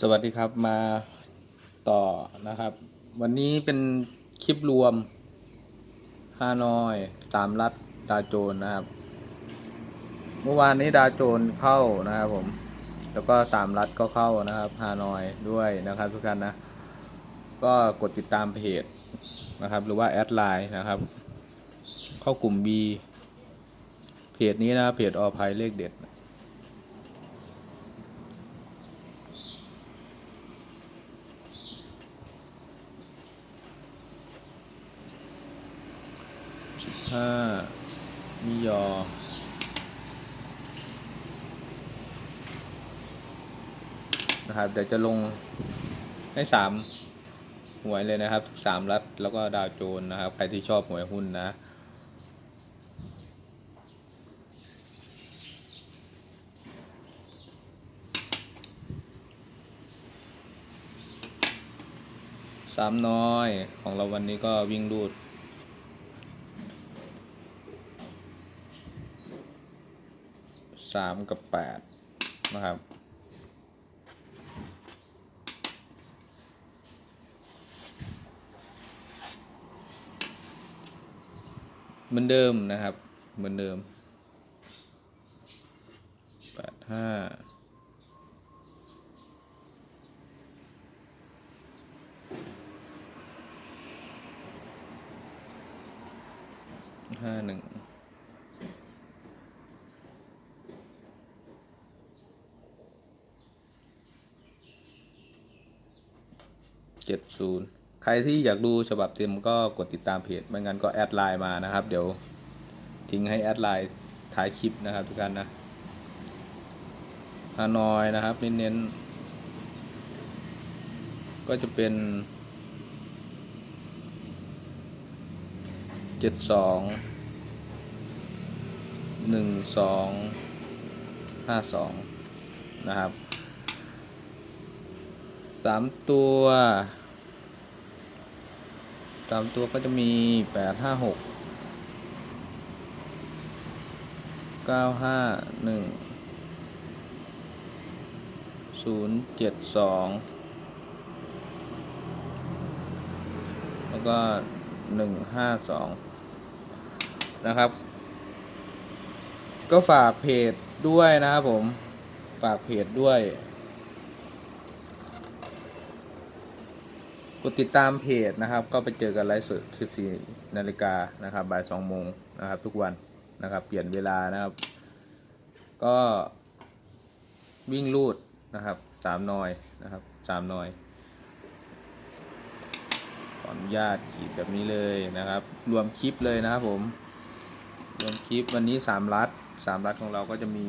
สวัสดีครับมาต่อนะครับ วันนี้เป็นคลิปรวมฮานอยตามรัฐดาโจนนะครับ เมื่อวานนี้ดาโจนเข้านะครับผม แล้วก็สามรัฐก็เข้านะครับฮานอยด้วยนะครับทุกท่านนะ ก็กดติดตามเพจนะครับ หรือว่าแอดไลน์นะครับ เข้ากลุ่ม B เพจนี้นะเพจอภัยเลขเด็ด ห้ามิยอ นะครับ เดี๋ยวจะลงให้สามหวยเลยนะครับสามรัฐแล้วก็ดาวโจนนะครับ ใครที่ชอบหวยหุ้นนะสามน้อยของเราวันนี้ก็วิ่งรูด สามกับแปดนะครับ เหมือนเดิมนะครับ เหมือนเดิมแปดห้าห้าหนึ่ง เจ็ดศูนย์ใครที่อยากดูฉบับเต็มก็กดติดตามเพจ ไม่งั้นก็แอดไลน์มานะครับ เดี๋ยวทิ้งให้แอดไลน์ท้ายคลิปนะครับทุกท่านนะฮานอยนะครับเน้นๆก็จะเป็นเจ็ดสองหนึ่งสองห้าสองนะครับสามตัว สามตัวก็จะมีแปดห้าหกเก้าห้าหนึ่งศูนย์เจ็ดสองแล้วก็หนึ่งห้าสองนะครับ ก็ฝากเพจด้วยนะครับผม ฝากเพจด้วย กดติดตามเพจนะครับ ก็ไปเจอกันไลฟ์สด 14 นาฬิกานะครับบ่าย 2 โมงนะครับ ทุกวันนะครับ เปลี่ยนเวลานะครับ ก็วิ่งลูดนะครับสามนอยนะครับสามนอยขออนุญาตขีดแบบนี้เลยนะครับ รวมคลิปเลยนะครับผม รวมคลิปวันนี้สามรัดสามรัดของเราก็จะมี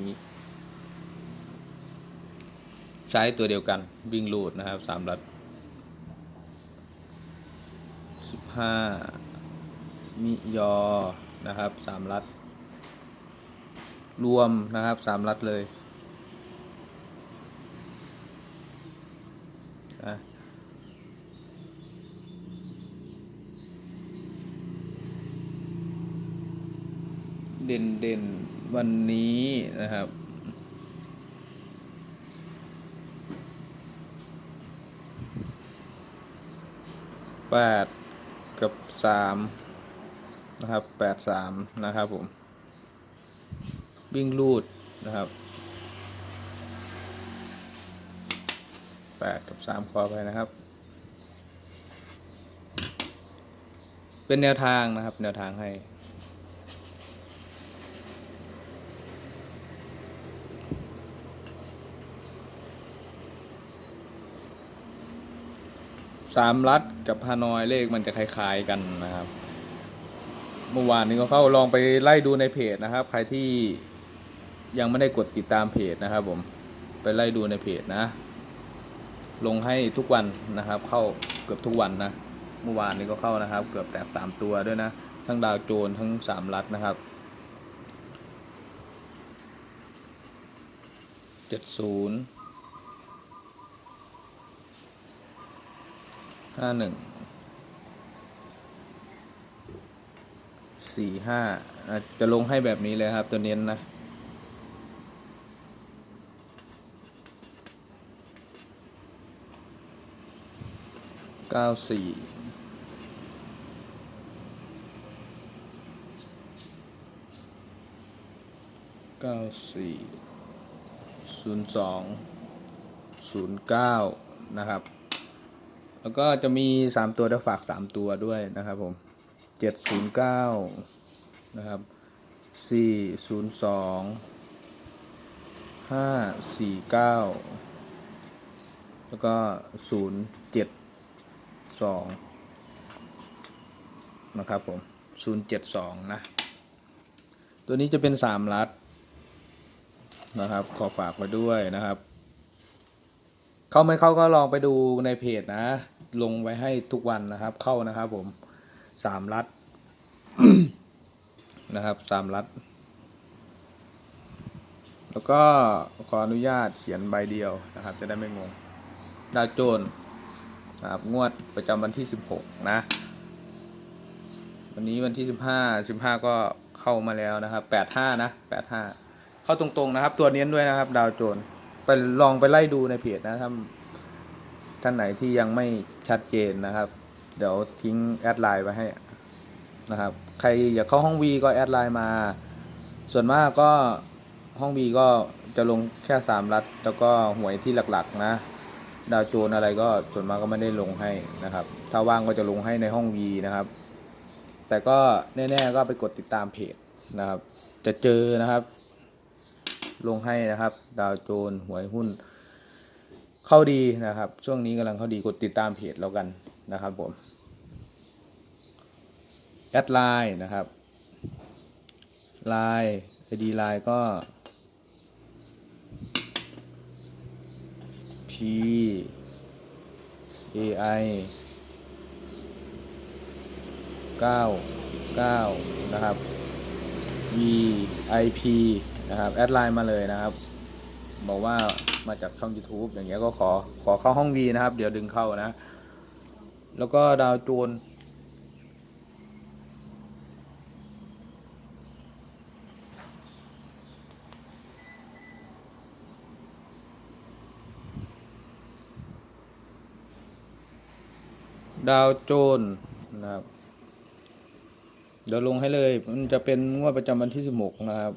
ใช้ตัวเดียวกันวิ่งลูดนะครับสามรัด สิบ ห้ามิยอ นะครับสามรัดรวมนะครับสามรัดเลยอะเด่นเด่นวันนี้นะครับ แปด กับสามนะครับแปดสามนะครับผม วิ่งลูดนะครับแปดกับสามขอไปนะครับ เป็นแนวทางนะครับ แนวทางให้ สามรัดกับฮานอยเลขมันจะคล้ายๆกันนะครับ เมื่อวานนี้ก็เข้าลองไปไล่ดูในเพจนะครับ ใครที่ยังไม่ได้กดติดตามเพจนะครับ ผมไปไล่ดูในเพจนะ ลงให้ทุกวันนะครับ เข้าเกือบทุกวันนะเมื่อวานนี้ก็เข้านะครับ เกือบแตกสามตัวด้วยนะ ทั้งดาวโจนทั้งสามรัดนะครับเจ็ดศูนย์ ห้าหนึ่งสี่ห้าจะลงให้แบบนี้เลยครับ ตัวเน้นนะเก้าสี่เก้าสี่ศูนย์สองศูนย์เก้านะครับ แล้วก็จะมีสามตัวเดี๋ยวฝากสามตัวด้วยนะครับผมเจ็ดศูนย์เก้านะครับสี่ศูนย์สองห้าสี่เก้าแล้วก็ศูนย์เจ็ดสองนะครับผมศูนย์เจ็ดสองนะ ตัวนี้จะเป็นสามลัดนะครับ ขอฝากไว้ด้วยนะครับ เข้าไม่เข้าก็ลองไปดูในเพจนะ ลงไว้ให้ทุกวันนะครับ เข้านะครับ ผมสามรัดนะครับสามรัด แล้วก็ขออนุญาตเขียนใบเดียวนะครับ จะได้ไม่งงดาวโจนส์นะครับงวดประจำวันที่ 16 นะ วันนี้วันที่ 15 15 ก็เข้ามาแล้วนะครับ 85 นะ 85 เข้าตรงๆนะครับ ตัวเนี้ยด้วยนะครับ ดาวโจนส์ไปลองไปไล่ดูในเพจนะถ้า ท่านไหนที่ยังไม่ชัดเจนนะครับ เดี๋ยวทิ้งแอดไลน์ไว้ให้นะครับ ใครอยากเข้าห้องวีก็แอดไลน์มา ส่วนมากก็ห้องวีก็จะลงแค่สามรัฐ แล้วก็หวยที่หลักๆนะ ดาวโจนอะไรก็ส่วนมากก็ไม่ได้ลงให้นะครับ ถ้าว่างก็จะลงให้ในห้องวีนะครับ แต่ก็แน่ๆก็ไปกดติดตามเพจนะครับ จะเจอนะครับ ลงให้นะครับ ดาวโจนหวยหุ้น เข้าดีนะครับ ช่วงนี้กำลังเข้าดีกดติดตามเพจแล้วกันนะครับผมแอดไลน์นะครับไลน์ไอดีไลน์ก็ P A I 9 9 นะครับ V I P นะครับ แอดไลน์มาเลยนะครับ บอกว่ามาจากช่อง YouTube อย่างเงี้ยก็ขอขอเข้าห้อง V นะครับ เดี๋ยวดึงเข้านะ แล้วก็ดาวโจนดาวโจนนะครับ เดี๋ยวลงให้เลย มันจะเป็นงวดประจำวันที่ 16 นะครับ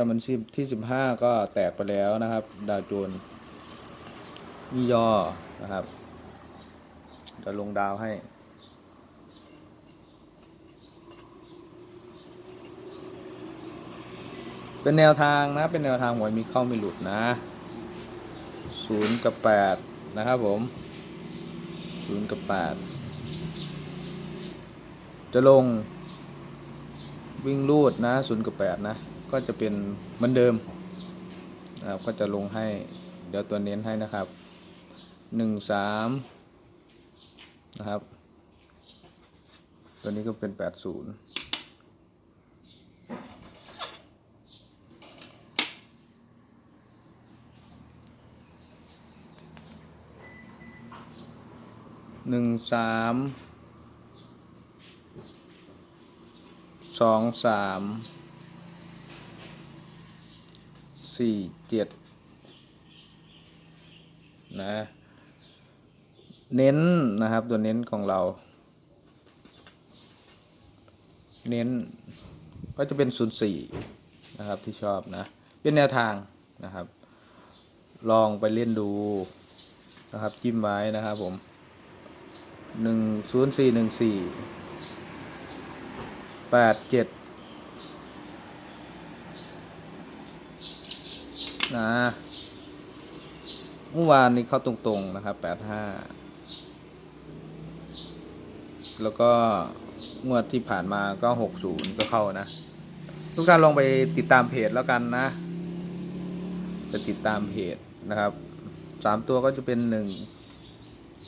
จำวันที่15ก็แตกไปแล้วนะครับ ดาวโจนมียอนะครับเดี๋ยวลงดาวให้ เป็นแนวทางนะ เป็นแนวทางหวยมีเข้ามีหลุดนะศูนย์กับแปดนะครับผมศูนย์กับแปดจะลงวิ่งรูดนะศูนย์กับแปดนะ ก็จะเป็นเหมือนเดิมนะครับก็จะลงให้เดี๋ยวตัวเน้นให้นะครับหนึ่งสามนะครับ ตัวนี้ก็เป็นแปดศูนย์หนึ่งสามสองสาม สี่เจ็ดนะเน้นนะครับตัวเน้นของเรา เน้นก็จะเป็นศูนย์สี่นะครับที่ชอบนะ เป็นแนวทางนะครับ ลองไปเล่นดูนะครับจิ้มไว้นะครับผมหนึ่งศูนย์สี่หนึ่งสี่แปดเจ็ด นะเมื่อวานนี้เข้าตรงๆนะครับแปดห้าแล้วก็งวดที่ผ่านมาก็หกศูนย์ก็เข้านะ ทุกท่านลองไปติดตามเพจแล้วกันนะ ไปติดตามเพจนะครับสามตัวก็จะเป็นหนึ่ง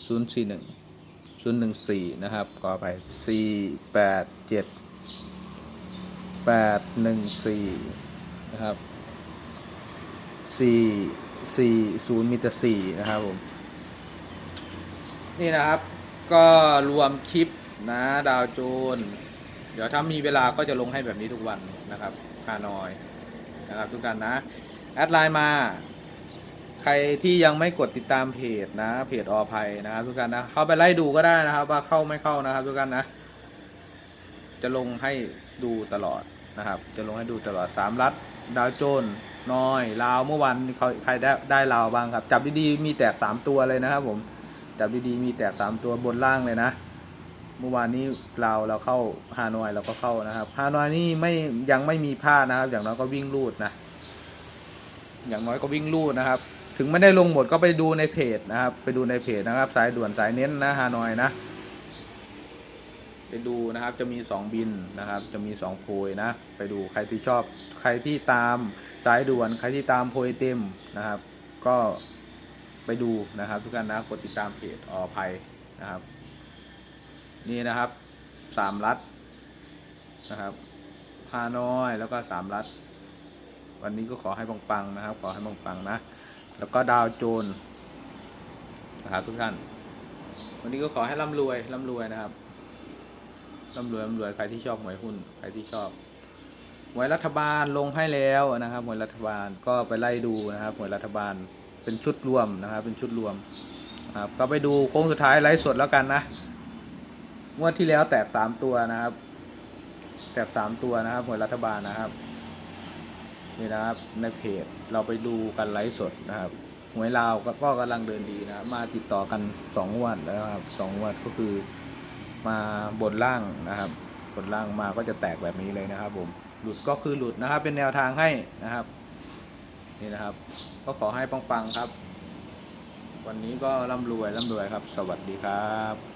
ศูนย์สี่หนึ่งศูนย์หนึ่งสี่นะครับก็ไปสี่แปดเจ็ดแปดหนึ่งสี่นะครับ สี่สี่ศูนย์มีแต่สี่นะครับผมนี่นะครับ ก็รวมคลิปนะดาวโจนส์เดี๋ยวถ้ามีเวลาก็จะลงให้แบบนี้ทุกวันนะครับฮานอยนะครับทุกท่านนะ แอดไลน์มา ใครที่ยังไม่กดติดตามเพจนะ เพจอภัยนะครับทุกท่านนะ เข้าไปไล่ดูก็ได้นะครับ ว่าเข้าไม่เข้านะครับ ทุกท่านนะ จะลงให้ดูตลอดนะครับ จะลงให้ดูตลอดสามรัฐดาวโจนส์ น้อยลาวเมื่อวันเขาใครได้ได้ลาวบ้างครับ จับดีๆมีแตกสามตัวเลยนะครับผมจับดีๆมีแตกสามตัวบนล่างเลยนะ เมื่อวานนี้เราเราเข้าฮานอยเราก็เข้านะครับฮานอยนี่ไม่ยังไม่มีพลาดนะครับ อย่างน้อยก็วิ่งลูดนะอย่างน้อยก็วิ่งลูดนะครับ ถึงไม่ได้ลงหมดก็ไปดูในเพจนะครับ ไปดูในเพจนะครับ สายด่วนสายเน้นนะฮานอยนะไปดูนะครับจะมีสองบินนะครับ จะมีสองโพยนะ ไปดูใครที่ชอบใครที่ตาม สายด่วนใครที่ตามโพยเต็มนะครับ ก็ไปดูนะครับ ทุกท่านนะกดติดตามเพจอภัยนะครับ นี่นะครับสามรัฐนะครับฮาน้อยแล้วก็สามรัฐ วันนี้ก็ขอให้ปังๆนะครับ ขอให้ปังๆนะ แล้วก็ดาวโจนส์นะครับทุกท่าน วันนี้ก็ขอให้ร่ำรวยร่ำรวยนะครับร่ำรวยร่ำรวยใครที่ชอบหวยหุ้นใครที่ชอบ หวยรัฐบาลลงให้แล้วนะครับหวยรัฐบาลก็ไปไล่ดูนะครับหวยรัฐบาลเป็นชุดรวมนะครับ เป็นชุดรวมครับก็ไปดูโค้งสุดท้ายไลฟ์สดแล้วกันนะงวดที่แล้วแตกสามตัวนะครับ แตกสามตัวนะครับหวยรัฐบาลนะครับนี่นะครับในเพจเราไปดูกันไลฟ์สดนะครับหวยลาวก็ก็กำลังเดินดีนะมาติดต่อกันสองงวันแล้วครับสองงวันก็คือมาบนล่างนะครับบนล่างมาก็จะแตกแบบนี้เลยนะครับผม หลุดก็คือหลุดนะครับ เป็นแนวทางให้นะครับ นี่นะครับ ก็ขอให้ปังๆครับ วันนี้ก็ร่ำรวยร่ำรวยครับ สวัสดีครับ